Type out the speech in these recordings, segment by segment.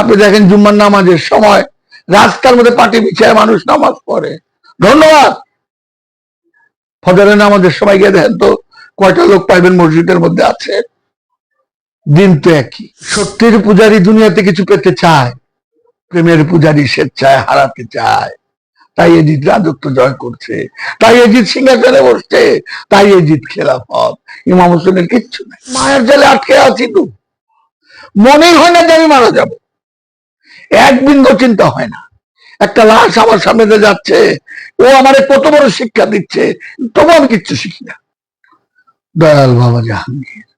আপনি দেখেন জুম্মার নামাজের সময় রাস্তার মধ্যে পাটি বিছায় মানুষ নামাজ পড়ে। ধন্যবাদ। ফজরের নামাজের সময় গিয়ে দেখেন তো কয়টা লোক পাইবেন মসজিদের মধ্যে আছে। দিন তো একই। সত্যের পূজারি দুনিয়াতে কিছু পেতে চায়। প্রেমের পূজারি স্বেচ্ছায় হারাতে চায়। তাই এজিৎ রাজত্ব জয় করছে। তাই এজিৎ সিংহাসনে বসছে। তাই এজিৎ খেলাফত। ইমাম হোসেনের কিচ্ছু নাই। মায়ের জালে আটকে আছি তো। মনেই হয় না যে আমি মারা যাব। এক বিন্দু চিন্তা হয় না। একটা লাশ আমার সামনে দিয়ে যাচ্ছে, ও আমারে কত বড় শিক্ষা দিচ্ছে, তবু আমি কিচ্ছু শিখি না। দয়াল বাবা জাহাঙ্গীর,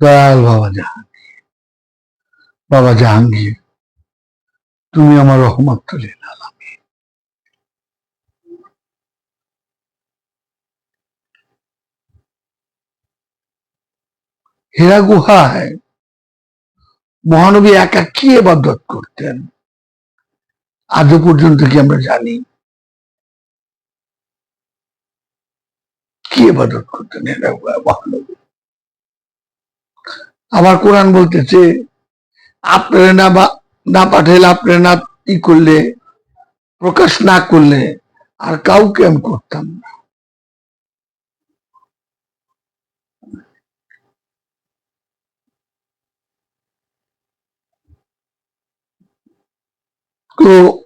দয়াল বাবা জাহাঙ্গীর বাবা জাহাঙ্গীর, তুমি আমার রহমত তুলে আলামী হীরা গুহায় মহানবী একা কি এবাদত করতেন। আজও পর্যন্ত কি আমরা জানি? কি এবাদত করতেন মহানবী? আবার কোরআন বলতেছে, আপনারা না বা, না পাঠাইলে আপনারা না ই করলে, প্রকাশ না করলে আর কাউকে আমি করতাম না। তো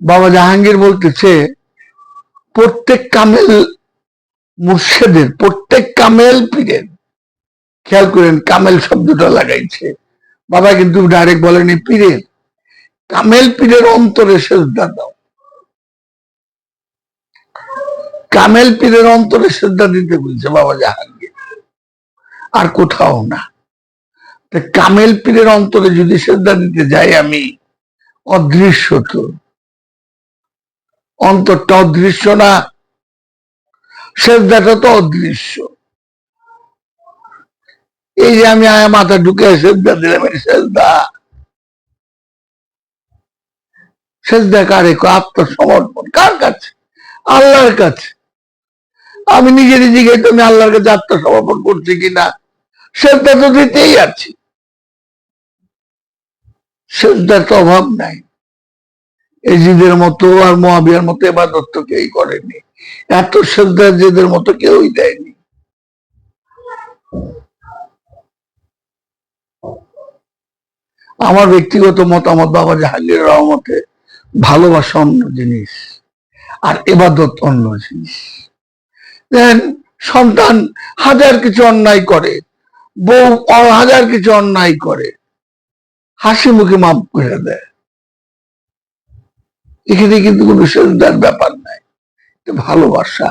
বাবা জাহাঙ্গীর বলতেছে, প্রত্যেক কামেল মুর্শেদের, প্রত্যেক কামেল পীরের, খেয়াল করেন কামেল শব্দটা লাগাইছে। বাবা কিন্তু ডাইরেক্ট বলেনি পীরের। কামেল পীরের অন্তরে সেজদা দাও। কামেল পীরের অন্তরে শ্রদ্ধা দিতে বলছে বাবা জাহাঙ্গীর। আর কোথাও না। কামেল পীরের অন্তরে যদি শ্রদ্ধা দিতে যাই আমি অদৃশ্য তো। অন্তরটা অদৃশ্য না, শ্রদ্ধাটা তো অদৃশ্য। এই যে আমি আয়া মাথা ঢুকে শ্রদ্ধা দিলাম শ্রদ্ধা। শ্রদ্ধা কারে? আত্মসমর্পণ। কার কাছে? আল্লাহর কাছে। আমি নিজে নিজেকে তুমি আল্লাহর কাছে আত্মসমর্পণ করছি কিনা? শ্রদ্ধা তো দিতেই আছি। শ্রদ্ধার তো অভাব নাই। এজিদের মতো আর মহাবিয়ার মতো এবার দত্ত কেউই করেনি। এত শ্রদ্ধা যেদের মতো কেউই দেয়নি। আমার ব্যক্তিগত মতামত, বাবা জাহাঙ্গীর রহমতে ভালোবাসা অন্য জিনিস আর এবাদত অন্য জিনিস। দেন সন্তান হাজার কিছু অন্যায় করে, বউ হাজার কিছু অন্যায় করে হাসি মুখে মাপ করে দেয়। এখানে কিন্তু কোনো শ্রদ্ধার ব্যাপার নাই। এটা ভালোবাসা।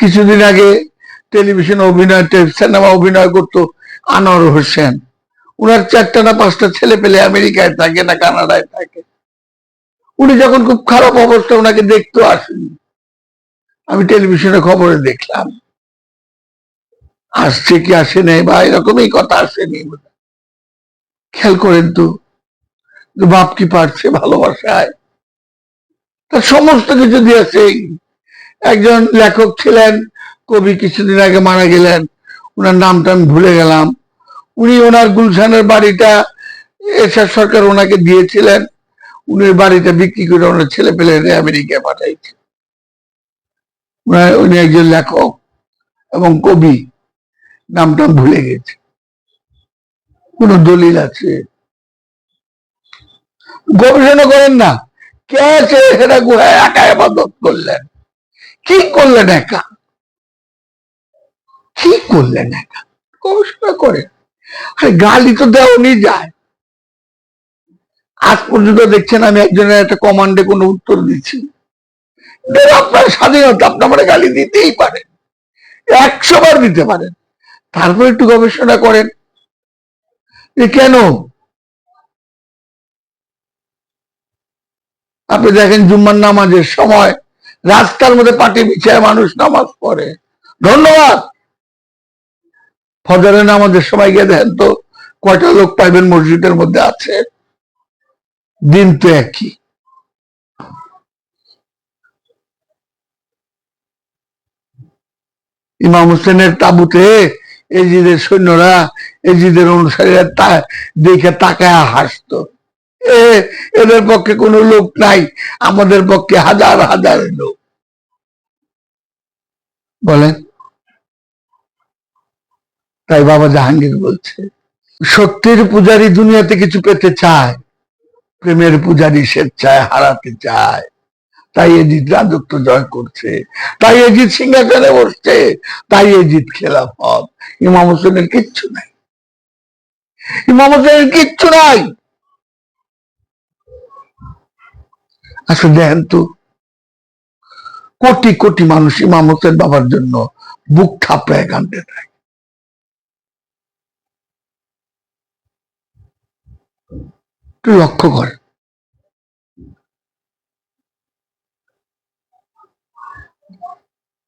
কিছুদিন আগে টেলিভিশন অভিনয়, সিনেমা অভিনয় করতো আনোয়ার হোসেন। উনার চারটা না পাঁচটা ছেলে পেলে আমেরিকায় থাকে না কানাডায় থাকে। উনি যখন খুব খারাপ অবস্থা ওনাকে দেখতেও আসেনি। আমি টেলিভিশনে খবরে দেখলাম। আসছে কি আসে নাই বা এরকমই কথা আসেনি। খেয়াল করেন তো বাপ কি পারছে ভালোবাসায়? তার সমস্ত কিছু দিয়েছে একজন লেখক ছিলেন, কবি কিছুদিন আগে মারা গেলেন ওনার নামটা আমি ভুলে গেলাম। উনি ওনার গুলশানের বাড়িটা, এরশাদ সরকার ওনাকে দিয়েছিলেন। উনি বাড়িটা বিক্রি করে ওনার ছেলে পেলে আমেরিকায় পাঠাইছে। উনি একজন লেখক এবং কবি। নামটা ভুলে গেছে। কোন দলিল আছে? গবেষণা করেন না। কে আছে সেটা গুহায় একা আবাদত করলেন? কি করলেন একা? কি করলেন একা? গবেষণা করে আরে গালি তো দেওয়ানি যায়। আজ পর্যন্ত দেখছেন আমি একজনের একটা কমান্ডে কোনো উত্তর দিচ্ছি। আপনার স্বাধীনতা আপনি আমার গালি দিতেই পারেন। একশো বার দিতে পারেন। তারপর একটু গবেষণা করেন। যে কেন? আপনি দেখেন জুম্মার নামাজের সময় রাস্তার মধ্যে পাটি বিছায় মানুষ নামাজ পড়ে। ধন্যবাদ। ফজরের নামাজের সময় গিয়ে দেখেন তো কয়টা লোক পাইবেন মসজিদের মধ্যে আছে। দিন তো একই। ইমাম হোসেনের তাবুতে এজিদের সৈন্যরা এজিদের অনুসারীরা তা দেখে তাকায় হাসতো। এ, এদের পক্ষে কোনো লোক নাই, আমাদের পক্ষে হাজার হাজার লোক। বলেন। তাই বাবা জাহাঙ্গীর বলছে, সত্যের পূজারী দুনিয়াতে কিছু পেতে চায়, প্রেমের পূজারী স্বেচ্ছায় হারাতে চায়। তাই এজিৎ রাজত্ব জয় করছে, তাই এজিৎ সিংহাসনে বসছে, তাই এজিৎ খেলাফত। ইমাম হোসেনের কিচ্ছু নাই। ইমাম হোসেনের কিচ্ছু নাই। আসলে দেখেন তো, কোটি কোটি মানুষ ইমাম হোসেন বাবার জন্য বুক থাপড়ায় থাকে তুই লক্ষ্য কর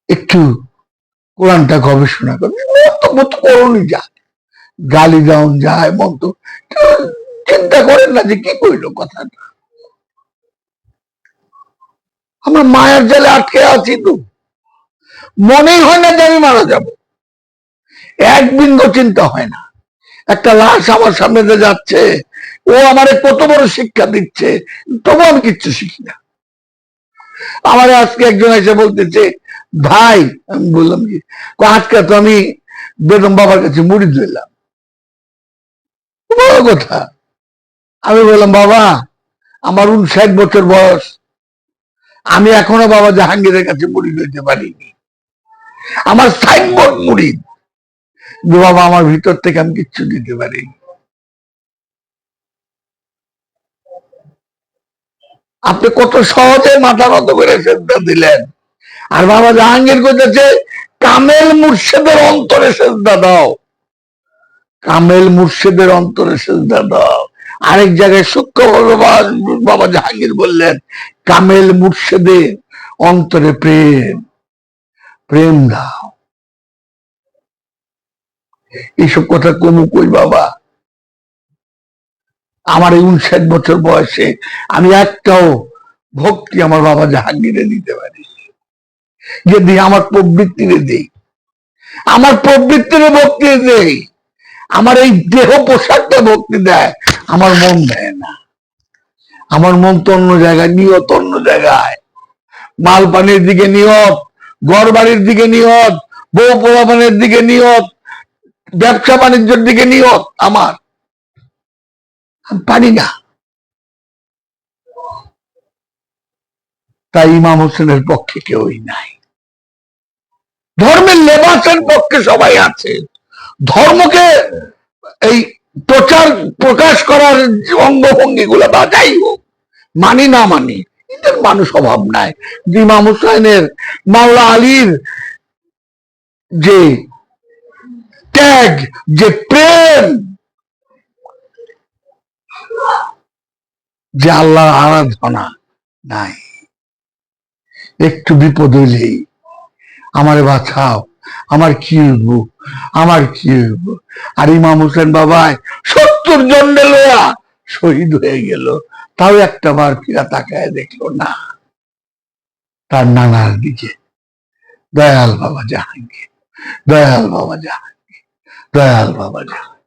একটু কোরআনটা গবেষণা করবে মন্তব্য তো যায়। গালি দেওয়ান যায় মন্ত চিন্তা করেন না যে কি কইল কথাটা। আমরা মায়ের জালে আটকে আছি তো। মনেই হয় না যে আমি মারা যাব। এক বিন্দু চিন্তা হয় না। একটা লাশ আমার সামনে যাচ্ছে। ও আমারে কত বড় শিক্ষা দিচ্ছে। তবু আমি কিচ্ছু শিখি না। আমার আজকে একজন এসে বলতেছে ভাই, আমি বললাম, কি, আজকে তো আমি বেদম বাবার কাছে মুড়ি ধরলাম বড় কথা। আমি বললাম, বাবা, আমার উনষাট বছর বয়স। আমি এখনও বাবা জাহাঙ্গীরের কাছে মুড়ি লইতে পারিনি। আমার সাইনবোর্ড মুড়ি। বাবা, আমার ভিতর থেকে আমি কিচ্ছু দিতে পারিনি। আপনি কত সহজে মাথা মতো করে সেজদা দিলেন। আর বাবা জাহাঙ্গীর করতেছে কামেল মুর্শেদের অন্তরে সেজদা দাও। কামেল মুর্শেদের অন্তরে সেজদা দাও। আরেক জায়গায় সূক্ষ্ম বাবা জাহাঙ্গীর বললেন, কামেল মুর্শেদের অন্তরে প্রেম প্রেম দাও। এইসব কথা কমু কই বাবা? আমার এই উনষাট বছর বয়সে আমি একটাও ভক্তি আমার বাবা জাহাঙ্গীরে দিতে পারি যদি আমার প্রবৃত্তিরে দেই। আমার প্রবৃত্তিরে ভক্তি দেই। আমার এই দেহ পোশাকটা ভক্তি দেয়। আমার মন দেয় না। আমার মন তো অন্য জায়গায়, নিয়ত অন্য জায়গায়। মাল পানির দিকে নিয়ত ঘর বাড়ির দিকে নিয়ত, বউ পোলাপানের দিকে নিয়ত, ব্যবসা বাণিজ্যের দিকে নিয়ত আমার। আমি পারি না। তাই ইমাম হোসেনের পক্ষে কেউই নাই। ধর্মের লেবাসের পক্ষে সবাই আছে। ধর্মকে এই প্রচার প্রকাশ করার অঙ্গভঙ্গি গুলো বা যাই হোক, মানি না মানি এদের মানুষ অভাব নাই। ইমাম হুসাইনের, মাওলা আলীর যে ত্যাগ, যে প্রেম, যে আল্লাহর আরাধনা নাই। একটু বিপদ হইলেই আমারে বাঁচাও। আমার কি হইব? আমার কি হইব? আর ইমাম হোসেন বাবাই সত্তর জন্ডে লোয়া শহীদ হয়ে গেল। তাও একটা বার ফিরা তাকায় দেখল না। তার নানার দিকে। দয়াল বাবা জাহাঙ্গীর। দয়াল বাবা জাহাঙ্গীর। দয়াল বাবা জাহাঙ্গীর।